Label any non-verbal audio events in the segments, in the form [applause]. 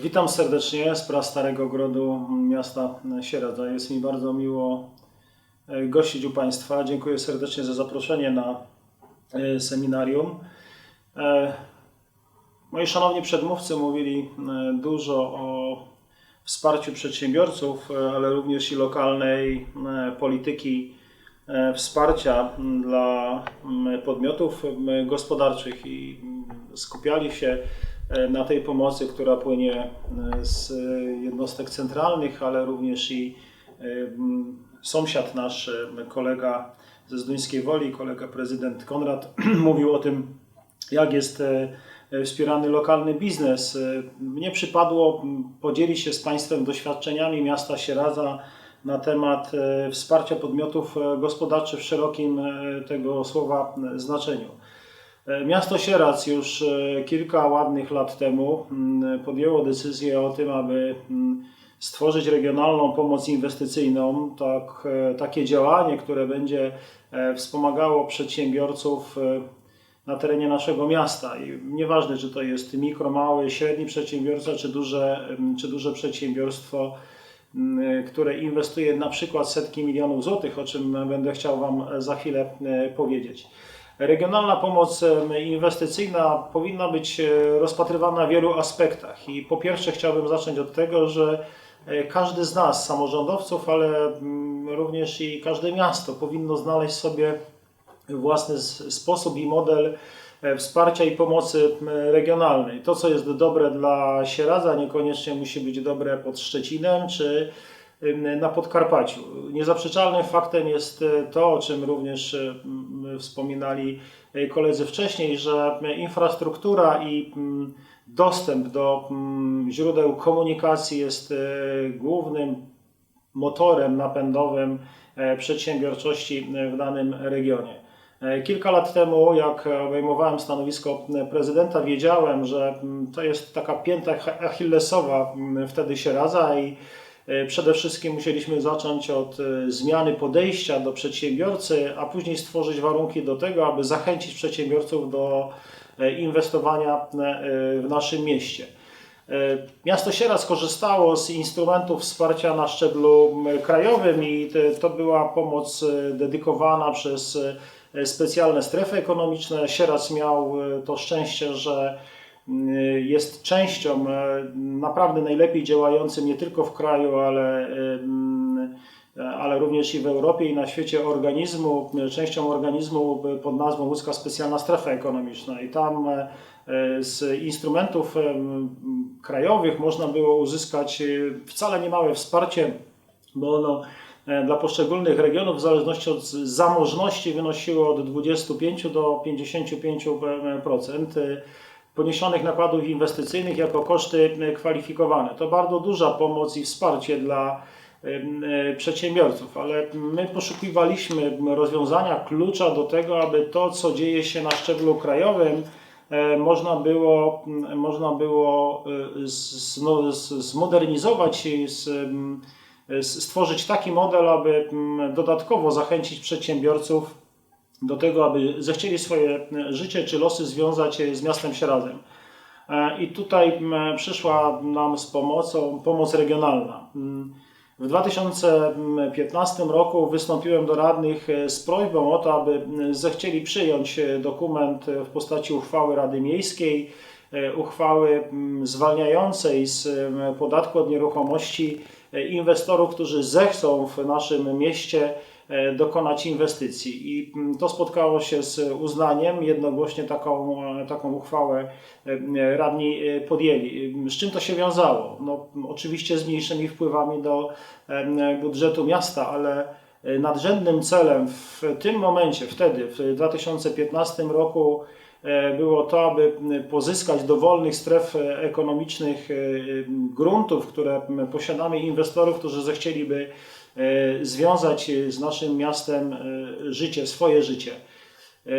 Witam serdecznie z Starego Grodu miasta Sieradza. Jest mi bardzo miło e, gościć u Państwa. Dziękuję serdecznie za zaproszenie na e, seminarium. E, Moi szanowni przedmówcy mówili dużo o wsparciu przedsiębiorców, ale również i lokalnej polityki wsparcia dla podmiotów gospodarczych i skupiali się na tej pomocy, która płynie e, z e, jednostek centralnych, ale również i e, sąsiad nasz, e, kolega ze Zduńskiej Woli, kolega prezydent Konrad [clears throat] mówił o tym, jak jest e, e, wspierany lokalny biznes. E, Mnie przypadło podzielić się z Państwem doświadczeniami miasta Sieradza na temat e, wsparcia podmiotów e, gospodarczych w szerokim e, tego słowa e, znaczeniu. E, Miasto Sieradz już e, kilka ładnych lat temu mm, podjęło decyzję o tym, aby mm, stworzyć regionalną pomoc inwestycyjną, tak, e, takie działanie, które będzie wspomagało przedsiębiorców na terenie naszego miasta. I nieważne, czy to jest mikro, mały, średni przedsiębiorca, czy duże, em, czy duże przedsiębiorstwo, które inwestuje na przykład setki milionów złotych, o czym będę chciał Wam za chwilę powiedzieć. Regionalna pomoc inwestycyjna powinna być e, rozpatrywana w wielu aspektach. I po pierwsze chciałbym zacząć od tego, że e, każdy z nas, samorządowców, ale mm, również i każde miasto powinno znaleźć sobie własny sposób i model e, wsparcia i pomocy regionalnej. To, co jest dobre dla Sieradza, niekoniecznie musi być dobre pod Szczecinem czy na Podkarpaciu. Niezaprzeczalnym faktem jest e, to, o czym również m, wspominali e, koledzy wcześniej, że infrastruktura i dostęp do źródeł komunikacji jest głównym motorem napędowym e, przedsiębiorczości w danym regionie. E, Kilka lat temu, jak obejmowałem stanowisko prezydenta, wiedziałem, że to jest taka pięta ach- achillesowa wtedy się radza i przede wszystkim musieliśmy zacząć od e, zmiany podejścia do przedsiębiorcy, a później stworzyć warunki do tego, aby zachęcić przedsiębiorców do e, inwestowania e, w naszym mieście. E, Miasto Sieradz korzystało z instrumentów wsparcia na szczeblu krajowym i to była pomoc e, dedykowana przez e, specjalne strefy ekonomiczne. Sieradz miał e, to szczęście, że jest częścią e, naprawdę najlepiej działającym nie tylko w kraju, ale, m, ale również i w Europie i na świecie organizmu, częścią organizmu pod nazwą Łódzka Specjalna Strefa Ekonomiczna. I tam z instrumentów krajowych można było uzyskać wcale niemałe wsparcie, bo ono dla poszczególnych regionów w zależności od zamożności wynosiło od 25 do 55% e, poniesionych nakładów inwestycyjnych jako koszty e, kwalifikowane. To bardzo duża pomoc i wsparcie dla em, e, przedsiębiorców, ale my poszukiwaliśmy rozwiązania klucza do tego, aby to, co dzieje się na szczeblu krajowym, e, można było, można było e, zmodernizować i stworzyć taki model, aby dodatkowo zachęcić przedsiębiorców do tego, aby zechcieli swoje e, życie czy losy związać e, z miastem Sieradzem. E, I tutaj przyszła nam z pomocą pomoc regionalna. Mm, W 2015 roku wystąpiłem do radnych z prośbą o to, aby zechcieli przyjąć dokument w postaci uchwały Rady Miejskiej, uchwały zwalniającej z podatku od nieruchomości inwestorów, którzy zechcą w naszym mieście dokonać inwestycji. I mm, to spotkało się z uznaniem, jednogłośnie taką, e, taką uchwałę e, radni e, podjęli. Z czym to się wiązało? No, oczywiście z mniejszymi wpływami do e, budżetu miasta, ale e, nadrzędnym celem w tym momencie, wtedy, w 2015 roku, e, było to, aby pozyskać do wolnych stref e, ekonomicznych e, gruntów, które posiadamy, inwestorów, którzy zechcieliby e, związać z naszym miastem e, życie, swoje życie. E,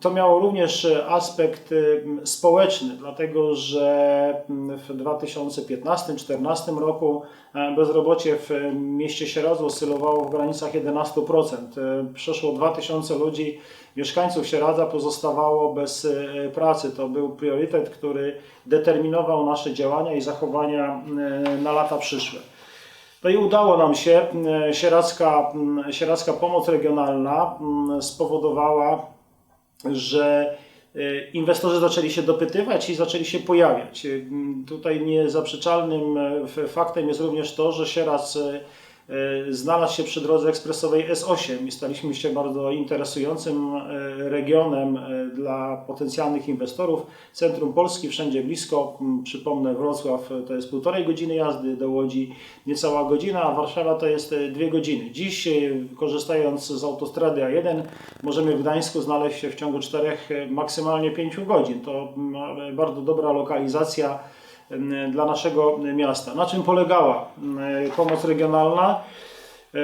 To miało również aspekt społeczny, dlatego że w 2015-2014 roku e, bezrobocie w mieście Sieradzu oscylowało w granicach 11%. E, Przeszło 2000 ludzi, mieszkańców Sieradza pozostawało bez e, pracy. To był priorytet, który determinował nasze działania i zachowania e, na lata przyszłe. No i udało nam się. Sieradzka, Sieradzka Pomoc Regionalna spowodowała, że e, inwestorzy zaczęli się dopytywać i zaczęli się pojawiać. E, Tutaj niezaprzeczalnym e, faktem jest również to, że Sieradz e, znalazł się przy drodze ekspresowej S8 i staliśmy się bardzo interesującym e, regionem e, dla potencjalnych inwestorów. Centrum Polski wszędzie blisko, m, przypomnę Wrocław e, to jest półtorej godziny jazdy, do Łodzi niecała godzina, a Warszawa to jest e, dwie godziny. Dziś e, korzystając z autostrady A1 możemy w Gdańsku znaleźć się w ciągu czterech, e, maksymalnie pięciu godzin. To m, e, bardzo dobra lokalizacja dla naszego miasta. Na czym polegała pomoc regionalna? E,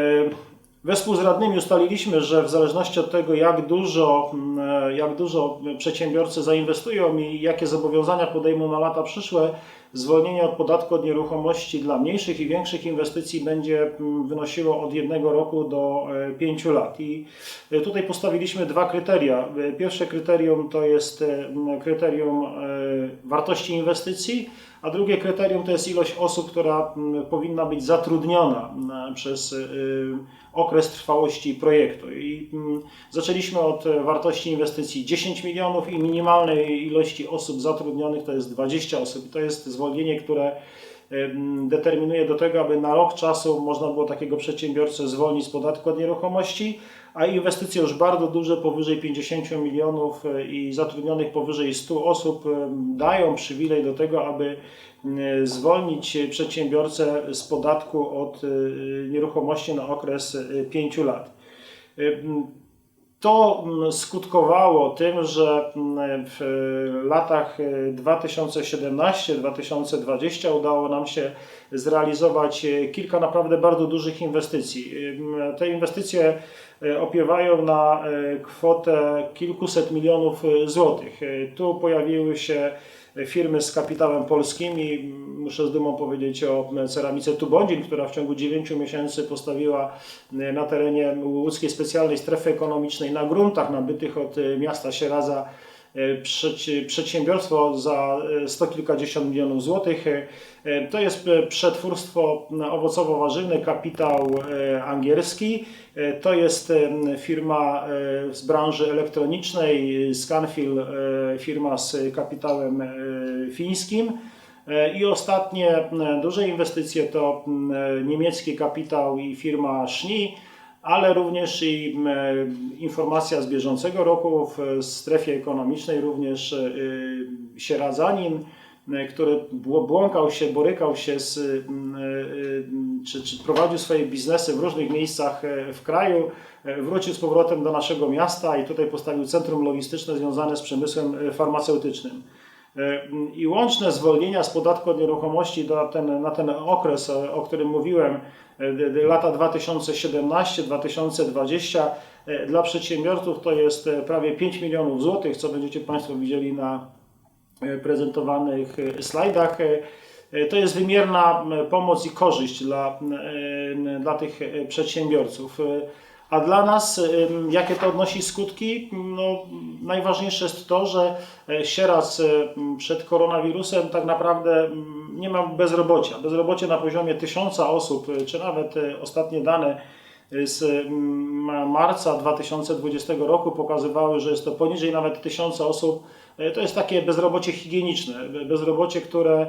Wespół z radnymi ustaliliśmy, że w zależności od tego, jak dużo, jak dużo przedsiębiorcy zainwestują i jakie zobowiązania podejmą na lata przyszłe, zwolnienie od podatku od nieruchomości dla mniejszych i większych inwestycji będzie wynosiło od jednego roku do e, pięciu lat. I e, tutaj postawiliśmy dwa kryteria. Pierwsze kryterium to jest kryterium wartości inwestycji, a drugie kryterium to jest ilość osób, która m, powinna być zatrudniona m, przez y, okres trwałości projektu. I mm, zaczęliśmy od wartości inwestycji 10 milionów i minimalnej ilości osób zatrudnionych to jest 20 osób. To jest zwolnienie, które determinuje do tego, aby na rok czasu można było takiego przedsiębiorcę zwolnić z podatku od nieruchomości, a inwestycje już bardzo duże, powyżej 50 milionów e, i zatrudnionych powyżej 100 osób dają przywilej do tego, aby zwolnić przedsiębiorcę z podatku od e, nieruchomości na okres 5 lat. To mm, skutkowało tym, że mm, w latach e, 2017-2020 udało nam się zrealizować e, kilka naprawdę bardzo dużych inwestycji. Te inwestycje opiewają na kwotę kilkuset milionów złotych. Tu pojawiły się firmy z kapitałem polskim i muszę z dumą powiedzieć o ceramice Tubądzin, która w ciągu 9 miesięcy postawiła e, na terenie łódzkiej specjalnej strefy ekonomicznej na gruntach nabytych od e, miasta Sieradza przedsiębiorstwo za e, sto kilkadziesiąt milionów złotych. E, e, To jest e, przetwórstwo owocowo-warzywne, kapitał e, angielski. E, To jest e, firma e, z branży elektronicznej, Scanfil, e, firma z kapitałem e, fińskim. E, I ostatnie duże inwestycje to niemiecki kapitał i firma Szni, ale również i informacja z bieżącego roku w strefie ekonomicznej, również y, Sieradzanin, y, który bł- błąkał się, borykał się z, czy, czy prowadził swoje biznesy w różnych miejscach e, w kraju, e, wrócił z powrotem do naszego miasta i tutaj postawił centrum logistyczne związane z przemysłem e, farmaceutycznym. E, I łączne zwolnienia z podatku od nieruchomości na ten, na ten okres, o, którym mówiłem, e, lata 2017-2020, e, dla przedsiębiorców to jest e, prawie 5 milionów złotych, co będziecie Państwo widzieli na e, prezentowanych slajdach. To jest wymierna pomoc i korzyść dla, dla tych przedsiębiorców. A dla nas, jakie to odnosi skutki? No, najważniejsze jest to, że e, Sieradz e, przed koronawirusem tak naprawdę nie ma bezrobocia. Bezrobocie na poziomie tysiąca osób, e, czy nawet ostatnie dane z marca 2020 roku pokazywały, że jest to poniżej nawet tysiąca osób. E, To jest takie bezrobocie higieniczne, be- bezrobocie, które,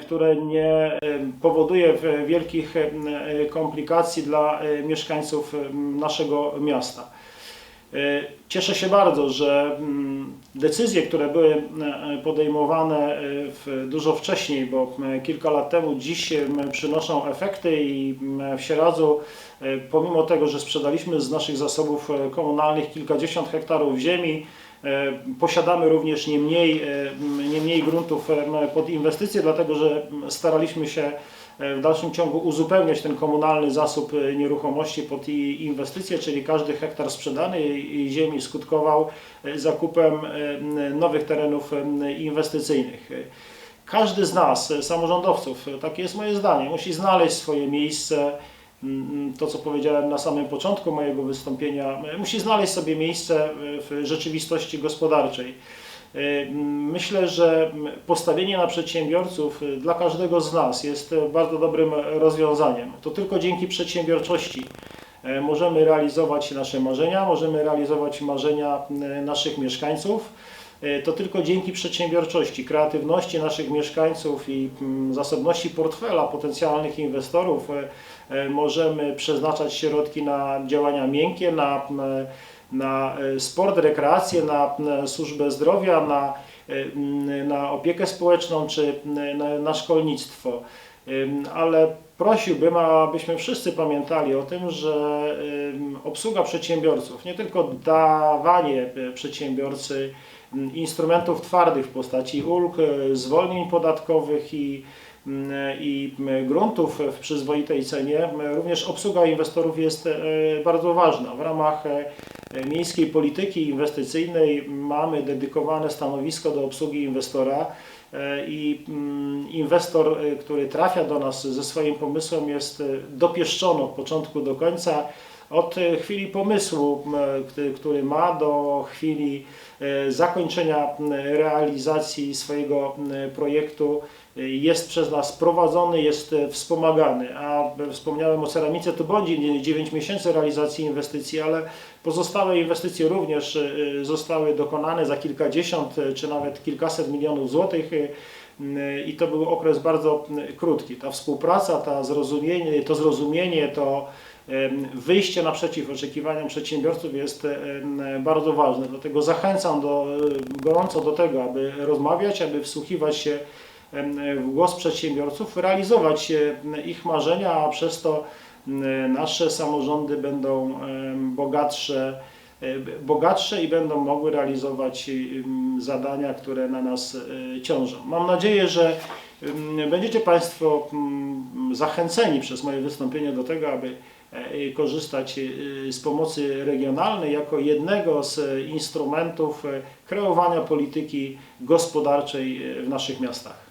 które nie powoduje wielkich e, komplikacji dla e, mieszkańców naszego miasta. Cieszę się bardzo, że decyzje, które były podejmowane dużo wcześniej, bo kilka lat temu, dziś przynoszą efekty i w Sieradzu, pomimo tego, że sprzedaliśmy z naszych zasobów komunalnych kilkadziesiąt hektarów ziemi, posiadamy również nie mniej, e, nie mniej gruntów e, pod inwestycje, dlatego że staraliśmy się e, w dalszym ciągu uzupełniać ten komunalny zasób e, nieruchomości pod inwestycje, czyli każdy hektar sprzedanej ziemi skutkował e, zakupem e, nowych terenów inwestycyjnych. Każdy z nas, e, samorządowców, e, takie jest moje zdanie, musi znaleźć swoje miejsce. Mm, To, co powiedziałem na samym początku mojego wystąpienia, e, musi znaleźć sobie miejsce e, w rzeczywistości gospodarczej. E, m, Myślę, że postawienie na przedsiębiorców dla każdego z nas jest bardzo dobrym rozwiązaniem. To tylko dzięki przedsiębiorczości możemy realizować nasze marzenia, możemy realizować marzenia naszych mieszkańców. E, To tylko dzięki przedsiębiorczości, kreatywności naszych mieszkańców i mm, zasobności portfela potencjalnych inwestorów e, e, możemy przeznaczać środki na działania miękkie, na, na sport, rekreację, na służbę zdrowia, na, na opiekę społeczną czy na, na szkolnictwo. Ale prosiłbym, abyśmy wszyscy pamiętali o tym, że obsługa przedsiębiorców, nie tylko dawanie przedsiębiorcy instrumentów twardych w postaci ulg, e, zwolnień podatkowych i, i gruntów w przyzwoitej cenie, również obsługa inwestorów jest e, bardzo ważna. W ramach e, miejskiej polityki inwestycyjnej mamy dedykowane stanowisko do obsługi inwestora. I inwestor, który trafia do nas ze swoim pomysłem, jest dopieszczony od początku do końca. Od e, chwili pomysłu, m, który- ma, do chwili e, zakończenia realizacji swojego projektu e, jest przez nas prowadzony, jest e, wspomagany. A e, wspomniałem o ceramice, to będzie 9 miesięcy realizacji inwestycji, ale pozostałe inwestycje również e, zostały dokonane za kilkadziesiąt e, czy nawet kilkaset milionów złotych. e, I to był okres bardzo krótki. Ta współpraca, ta zrozumienie, to zrozumienie, to wyjście naprzeciw oczekiwaniom przedsiębiorców jest bardzo ważne. Dlatego zachęcam do, e, gorąco do tego, aby rozmawiać, aby wsłuchiwać się w głos przedsiębiorców, realizować ich marzenia, a przez to nasze samorządy będą bogatsze, e, bogatsze i będą mogły realizować zadania, które na nas e, ciążą. Mam nadzieję, że będziecie Państwo zachęceni przez moje wystąpienie do tego, aby korzystać e, z pomocy regionalnej jako jednego z e, instrumentów e, kreowania polityki gospodarczej e, w naszych miastach.